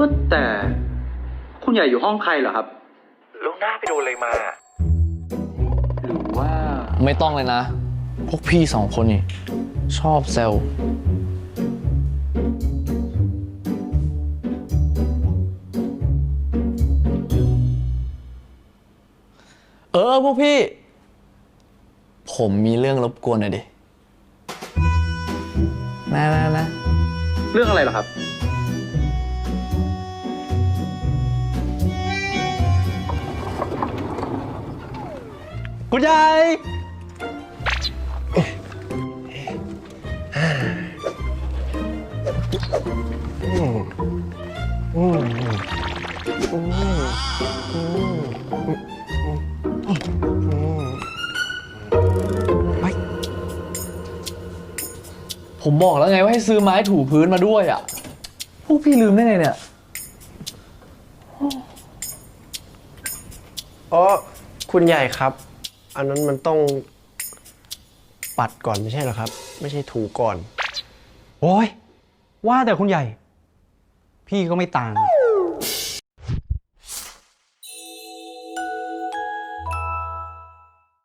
ว่าแต่ คุณใหญ่อยู่ห้องใครเหรอครับ แล้วหน้าไปโดนอะไรมา หรือว่า ไม่ต้องเลยนะ พวกพี่สองคนนี่ชอบเซลเออพวกพี่ ผมมีเรื่องรบกวนหน่อยดินะนะนะเรื่องอะไรเหรอครับ คุณยายผมบอกแล้วไงว่าให้ซื้อไม้ถูพื้นมาด้วยอะ พวกพี่ลืมได้ไงเนี่ย อ๋อ คุณใหญ่ครับ อันนั้นมันต้องปัดก่อนไม่ใช่เหรอครับ ไม่ใช่ถูก่อน โอ้ยว่าแต่คุณใหญ่ พี่ก็ไม่ต่าง